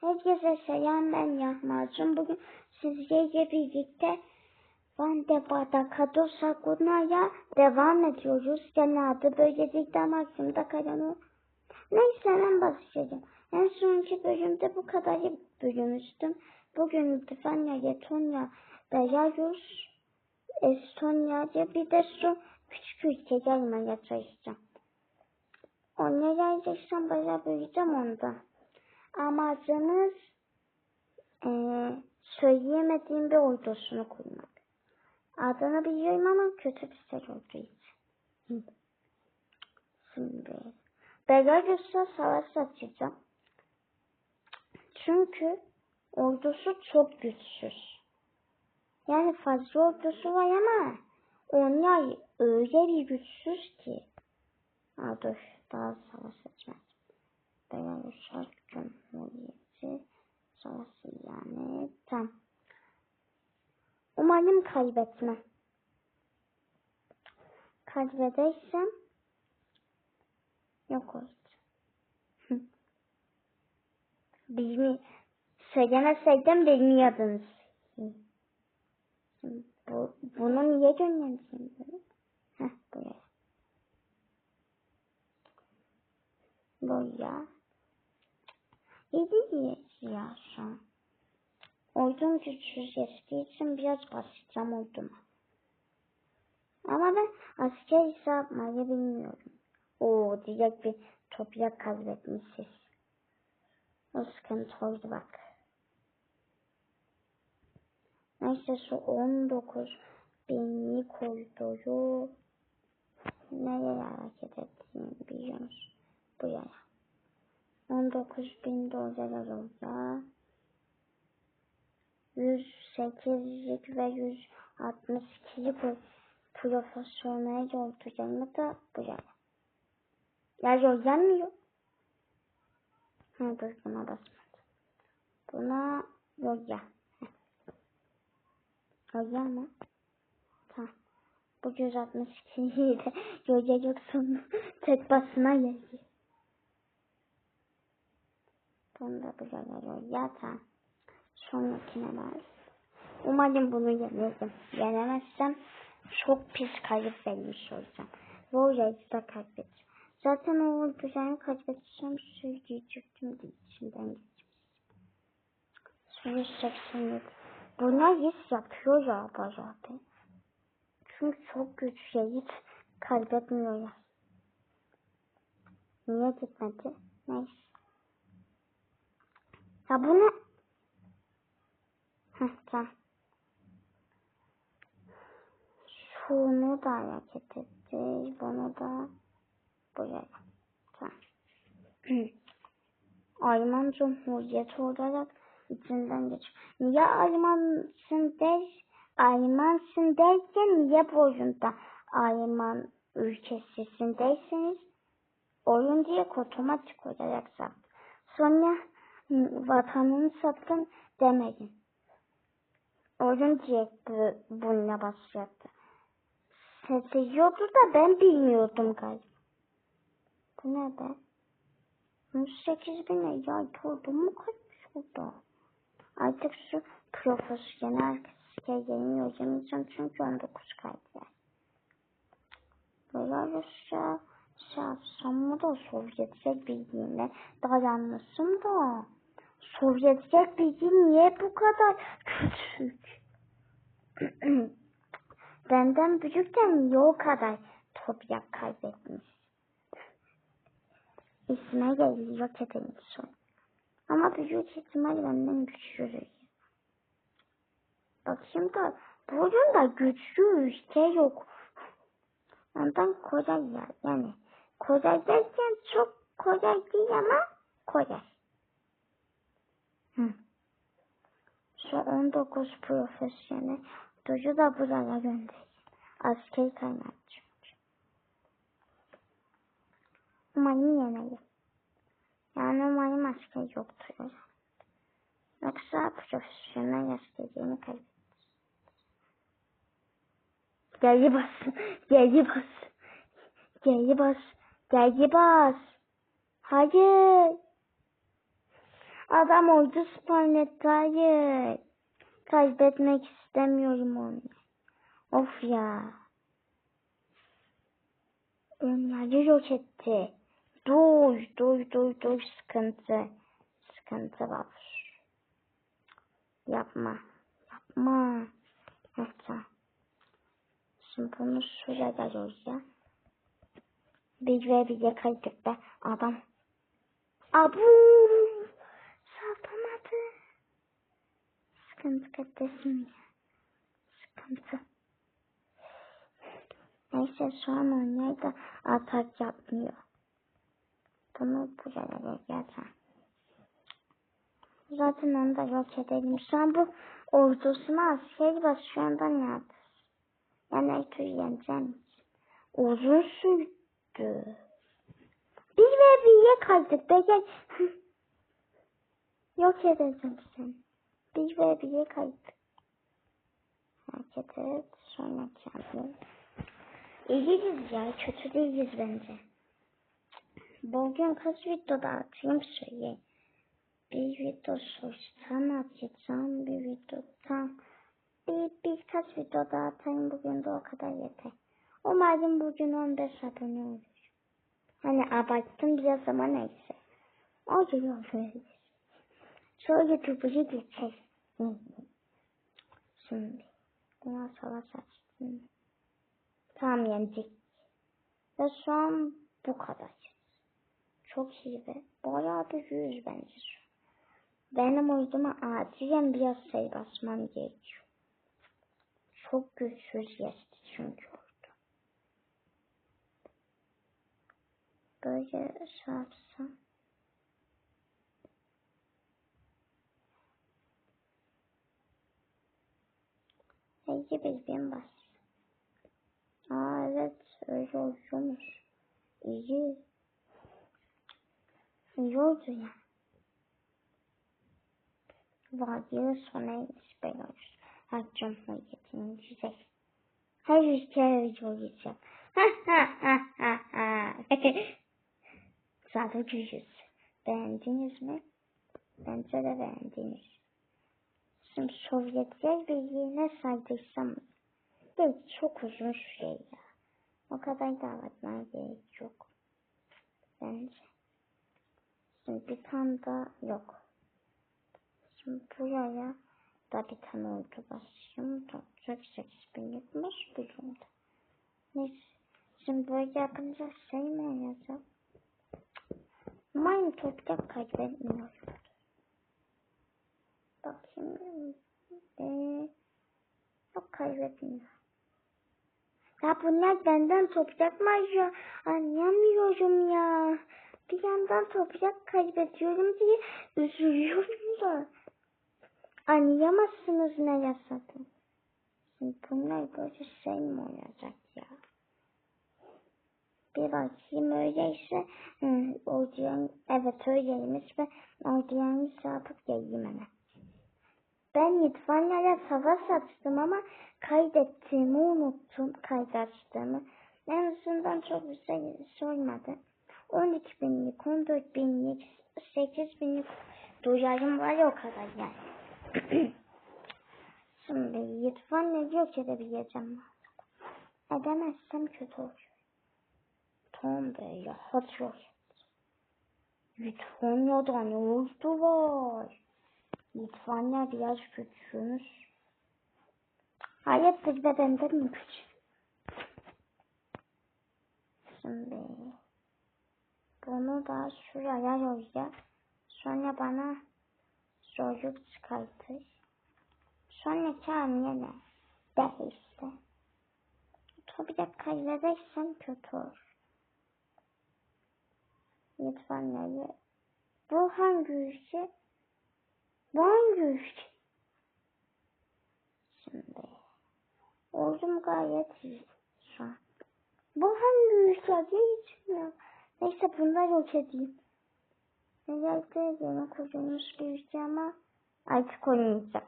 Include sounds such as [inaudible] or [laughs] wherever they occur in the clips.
Herkese selam ben Yahmacun. Bugün sizlerle birlikte Van de Badakado Saguna'ya devam ediyoruz. Genelde böylelikle maksimumda kalanı. Neyse ben başlayacağım. En sonki bölümde bu kadar bölünmüştüm. Bugün Litvanya, Letonya, Belarus, Estonya'ya bir de şu küçük ülke gelmeye çalışacağım. Onu geleceksem bayağı büyüyeceğim onda. Amacımız eee söyleyemediğim bir ordusunu kurmak. Adını biliyorum ama kötü bir şey olduğu için. Şimdi Belarus'la savaş açacağım. Çünkü ordusu çok güçsüz. Yani fazla ordusu var ama onlar öyle bir güçsüz ki. Ha dur daha savaş açmaz. Belarus Halk Cumhuriyeti savaşı yani tam. Umarım kaybetmem. Kaybedersem yok olacak. [laughs] Bilmi söylemeseydim bilmiyordunuz. Bu, bunu niye göndermişim? Heh buraya. Buraya. İyi an. Ordum güçsüz eski için biraz basacağım orduma. Ama ben asker ise yapmayı bilmiyorum. Oo direkt bir toprak kaybetmişiz. O sıkıntı oldu bak. Neyse şu 19 binlik orduyu nereye hareket ettiğini biliyoruz. Bu yana. 19 bin dolar orada. 108'lik ve 162'lik profesyonel ordularımı da buraya. Ya yol yanmıyor. Ha dur buna basmadım. Buna yol ya. [laughs] Yol ya mı? Tamam. Bu 162'yi de [laughs] yol yok sonu [laughs] tek basına geliyor. Bunu da buraya yol ya tamam. Sonrakine var. Umarım bunu yenerim. Yenemezsem çok pis kayıp vermiş olacağım. Orayı da kaybedeceğim. Zaten o düzeni kaybedeceğim söyleyecektim de içinden geçmiş. Sonra 87. Buna his yapıyor ya bayağı Çünkü çok güçlü hiç kaybetmiyor ya. Niye gitmedi? Neyse. Ya bunu tamam. Şunu da hareket edeceğiz. Bunu da buraya. Tamam. [clears throat] Alman Cumhuriyeti olarak içinden geç. Niye Almansın der, Almansın derken niye bu oyunda Alman ülkesisin derseniz oyun diye otomatik olarak sattı. Sonra vatanını sattın demeyin. Bu, bununla başlayacaktı. Seziyordu da ben bilmiyordum galiba. Bu ne be? 108 bin ya oldu mu kaç oldu? Artık şu profesyonel skeyerini oynamayacağım çünkü 19 kaydı. Belarusya şahsam mı da Sovyetçe bildiğine dayanmışım da. Sovyetçe bilgi niye bu kadar küçük? [clears throat] Benden büyükten niye o kadar toprak kaybetmiş? İsme yok edilmiş o. Ama büyük ihtimal benden güçlü. Bakayım da bu oyunda güçlü ülke yok. Ondan kolay ya. Yani kolay derken çok kolay değil ama kolay. Hı. Şu 19 profesyonel docu da buraya göndereceğim. Asker kaynatacağım. Umarım yemeği. Yani umarım asker yoktur. Yoksa profesyonel askerliğini kaybedeceğiz. Geri bas. Geri bas. Geri bas. Geri bas. Hayır. Adam oydu spawn etti. Hayır. Kaybetmek istemiyorum onu. Of ya. Önleri yok etti. Dur, dur, dur, dur. Sıkıntı. Sıkıntı var. Yapma. Yapma. Hatta. Şimdi bunu şuraya yazıyoruz ya. Bir ve bir yakaydık be. Adam. Abu. Sıkıntı kardeşim ya. Sıkıntı. Neyse şu an onlar da atak yapmıyor. Bunu buraya zaten. Zaten onu da yok edelim. Şu an bu ordusuna asker bas şu anda nerede? Yani Ekür yeneceğim. Uzun sürdü. Bir ve birye kaydık. Be yok edeceğim seni. Bir ve birye kaydık. Hareket et. Sonra kendin. İyiyiz ya. Kötü değiliz bence. Bugün kaç videoda atayım söyleyeyim. Bir video sorsam atacağım. Bir video tam. Bir, birkaç video daha atayım. Bugün de o kadar yeter. Umarım bugün 15 abone olur. Hani abarttım biraz ama neyse. O gibi olur. Şöyle YouTube'u geçeceğiz. Şimdi. Buna savaş açtım. Tamam yenecek. Ve an bu kadar. Çok iyi be. Bayağı bir yüz bence. Benim uyduma acilen biraz sayı basmam gerekiyor. Çok güçsüz geçti çünkü orada. Böyle şey İyi bildiğim bas. Aa evet öyle oluyormuş. İyi. İyi oldu ya. Vadiye sona istiyoruz. Akşam hocasının güzel. Her ülke hocayacak. Ha ha ha ha ha. [laughs] Zaten gücüz. Beğendiniz mi? Bence de beğendiniz. Şimdi Sovyetler Birliği'ne saydıysam belki çok uzun süre ya. O kadar davetmeye gerek yok. Bence. Şimdi bir daha yok. Şimdi buraya da bir tane oldu basayım. 48 binlikmiş bu durumda. Neyse. Şimdi böyle yapınca şey mi oynayacağım? Umarım toprak kaybetmiyorum. Bakayım. Ee, yok kaybetmiyor. Ya bunlar benden toprak mı arıyor? Anlayamıyorum ya. Bir yandan toprak kaybediyorum diye üzülüyorum da. Anlayamazsınız ne yasadım. Şimdi bunlar böyle şey mi olacak ya? Bir bakayım öyleyse hı, olacağım. Evet öyleymiş ve olacağımı yapıp geleyim hemen. Ben itfaiyelerle savaş açtım ama kaydettiğimi unuttum kaydaçtığımı. En azından çok güzel sormadı. 12 binlik, 14 binlik, 8 binlik duyarım var ya o kadar yani. [clears throat] Şimdi itfaiye yok edebileceğim. Edemezsem kötü olur. Tom Bey rahat yok. İtfaiye'da ne oldu var? İtfaiye biraz küçülmüş. Hayırdır be benden mi küçük? Şimdi bunu da şuraya yoyacağız. Sonra bana zorluk çıkartır. Sonraki hamle ne? Değilse. Tabii de kaybedersem kötü olur. Lütfen neyi? Bu hangi ülke? Hangi ülke? Şimdi. Ordum gayet iyi şu an. Bu hangi ülke? Hiç bilmiyorum. Neyse bunlar yok edeyim. Özellikle yeni kurulmuş bir ülke ama artık oynayacağım.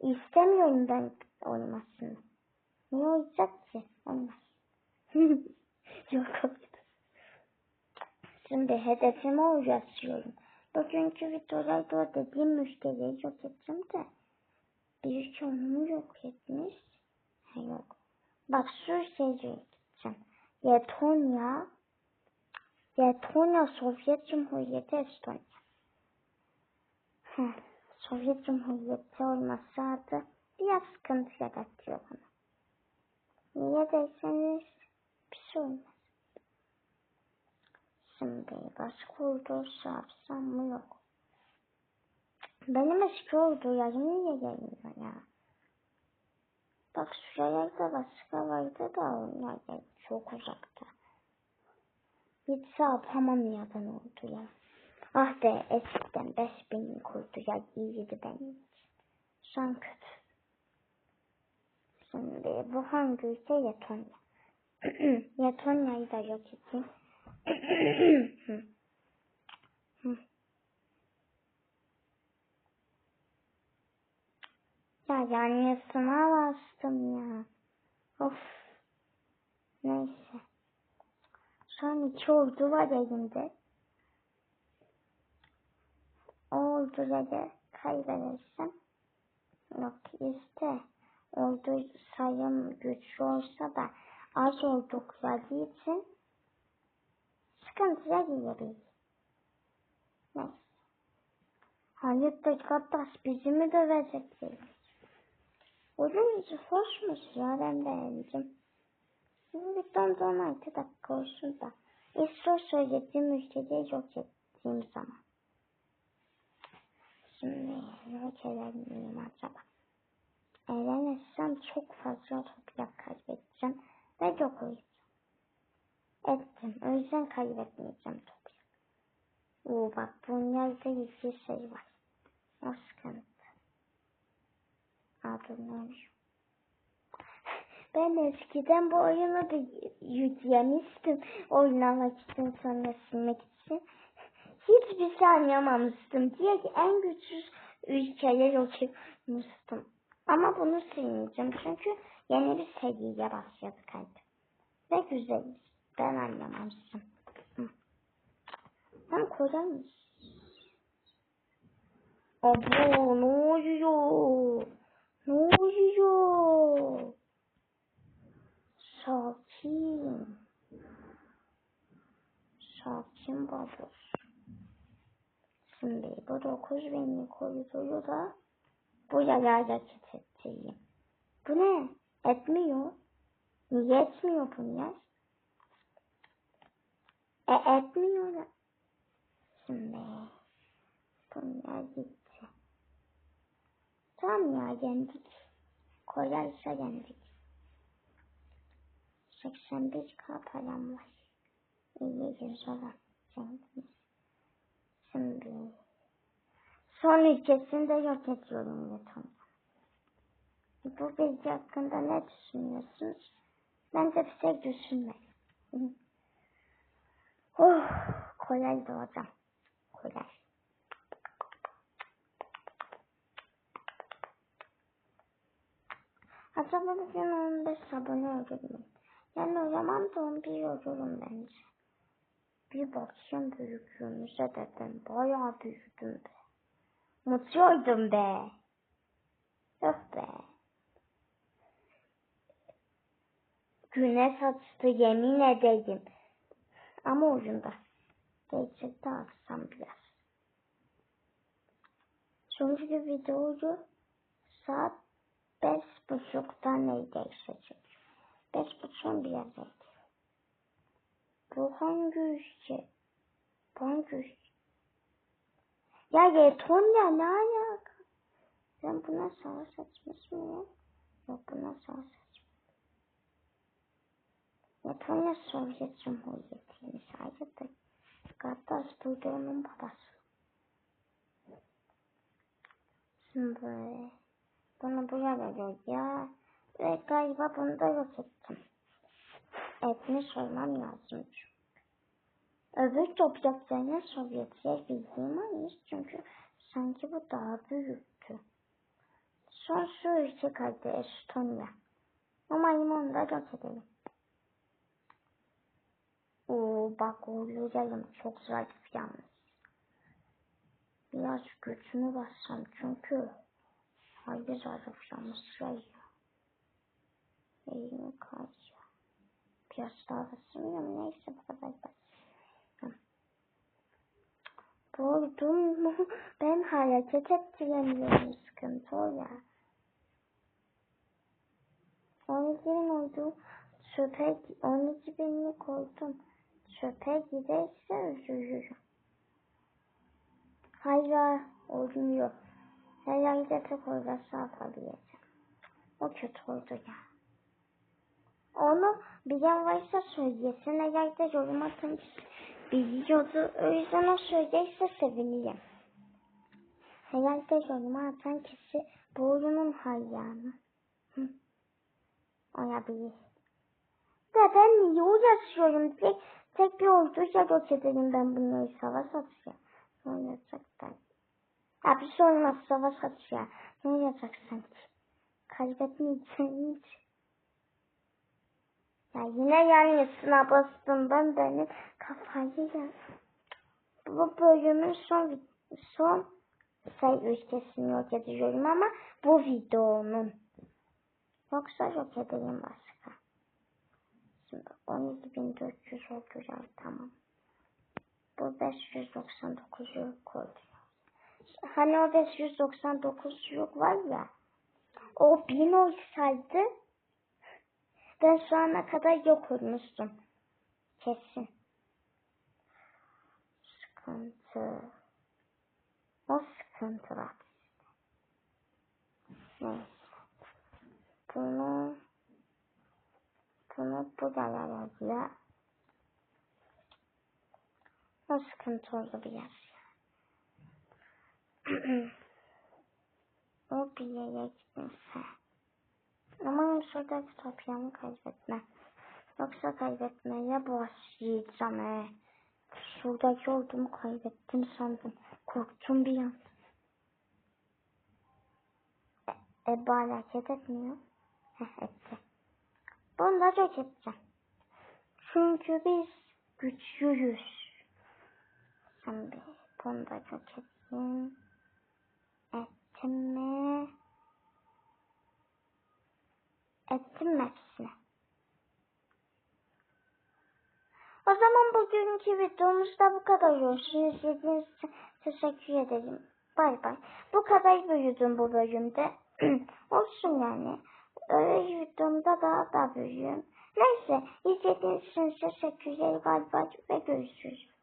İstemiyorum ben oynamasını. Ne olacak ki? Olmaz. [laughs] yok oldu. Şimdi hedefime ulaşıyorum. Bugünkü videolarda o dediğim müşteriyi yok ettim de. Bir mu yok etmiş? Ha yok. Bak şu şeyi yok edeceğim. Letonya. Letonya Sovyet Cumhuriyeti Estonya. Heh, Sovyet Cumhuriyeti olması adı biraz sıkıntı yaratıyor bana. Niye derseniz bir şey olmaz. Şimdi başka ordu yapsam mı yok. Benim eski ordu yarım niye gelmiyor ya? Bak şuralarda başka vardı da onlar da çok uzakta. Gitse yapamam ya ben ordu ya. Ah be eskiden 5000 kurdu ya iyiydi benim için. Şu an kötü. Şimdi bu hangi ülke Letonya? Letonya'yı [clears throat] da yok edeyim. Ya yani sınav bastım ya. Of. Neyse. Şu an iki ordu var elimde. Orduları kaybedersem yok işte ordu sayım güçlü olsa da az oldukları için sıkıntıya girebilir. Neyse. Hayırdır kardeş bizi mi dövecekler? Oyun hoşmuş ya ben beğendim. Bir dondurma iki dakika olsun da. Soru söylediğim müşteriyi yok ettiğim zaman. Şimdi yok eder miyim acaba? Eğlenirsem çok fazla toprak kaybedeceğim ve yok olacağım. Ettim. O yüzden kaybetmeyeceğim toprak. Oo bak bunlarda iki şey var. O sıkıntı. Adını [laughs] Ben eskiden bu oyunu bir yüklemiştim. Oynamak için sonra silmek için. Hiçbir şey anlamamıştım. Diye ki en güçsüz ülkeye yok etmiştim. Ama bunu silmeyeceğim çünkü yeni bir seriye başladık artık. Ve güzel. Ben anlamamıştım. Ben koyarım. Abo ne oluyor? Ne oluyor? Sakin. Sakin babuş. Şimdi bu dokuz beni koridoru da bu yalayla titreteyim. Bu ne? Etmiyor. Niye etmiyor bunlar? E etmiyor. Şimdi bunlar gitti. Tamam ya yendik. Koyarsa yendik. 81k param var. İyi güzel. Şimdi Son ülkesini de yok ediyorum Letonya. Bu bilgi hakkında ne düşünüyorsunuz? Ben de bir şey düşünmedim. Oh, kolay da hocam. Kolay. Acaba bugün 15 abone olur mu? Yani o zaman 11 olurum bence. Bir bakayım büyüklüğümüze dedim. Bayağı büyüdüm be. Mutluydum be. Yok be. Güneş açtı yemin ederim. Ama oyunda. Gerçekten aksam biraz. Sonraki videoyu saat beş buçukta neredeyse çek. Beş buçukun biraz oldu. Bu hangi ülke? Bu hangi ülke? Ya Letonya ne alaka? Ben buna savaş açmış mıyım? Yok buna savaş açmış. Letonya Sovyet Cumhuriyeti'ymiş ayrıca. Kardeş buydu onun babası. Şimdi bunu buraya veriyor ya. Ve galiba bunu da yok ettim. Etmiş olmam lazım. Öbür topraklarına Sovyetler Birliği varmış çünkü sanki bu daha büyüktü. Son şu ülke kaldı Estonya. Ama onu da yok edelim. Bak uyuyalım çok zayıf yalnız. Biraz gücünü bassam çünkü hayır zayıflamış sayıyor. Elimi kayıyor. Biraz daha basmıyorum. Neyse bu kadar basıyorum. Vurdum mu? Ben hareket ettiremiyorum. Sıkıntı o ya. 12 bin oldu. Çöpe 12 binini koydum. Çöpe giderse üzülürüm. Hayır olmuyor. Herhalde tek orası atabileceğim. O kötü oldu ya. Onu bilen varsa söylesin. Eğer de yorum atın biliyordu. O yüzden o söylerse sevinirim. Herhalde yorum atan kişi bu oyunun hayranı. Hı. Olabilir. Da ben niye uğraşıyorum? Tek, tek bir orduyla yok edelim ben bunları savaş atışa. Olacak da? Ya bir şey olmaz savaş atışa. Ne olacak sanki? Kaybetmeyeceğim hiç. Ya yine yanlışına bastım ben benim kafayı ya. Bu bölümün son son say ülkesini yok ediyorum ama bu videonun. Yoksa yok edelim başka. Şimdi 12.400 oldu ya tamam. Bu 599'u koydum. Hani o 599 yok var ya. O 1000 olsaydı ben şu ana kadar yok olmuştum. Kesin. Sıkıntı. O sıkıntı var. Neyse. Bunu bunu bu da O sıkıntı oldu biraz. [clears throat] o bir yere gitmese. Ama şuradaki toprağımı kaybetme. Yoksa kaybetmeye başlayacağım he. Şuradaki ordumu kaybettim sandım. Korktum bir an. E, Ebba hareket etmiyor. [laughs] Heh, etti. Yok edeceğim. Çünkü biz güçlüyüz. Bir bunu da yok edeyim. Ettim mi? Ettim hepsini. O zaman bugünkü videomuzda bu kadar olsun. İzlediğiniz için teşekkür ederim. Bay bay. Bu kadar büyüdüm bu bölümde. [clears throat] olsun yani. Öyle videomda daha da büyüğüm. Neyse izlediğiniz için teşekkürler. Bay bay ve görüşürüz.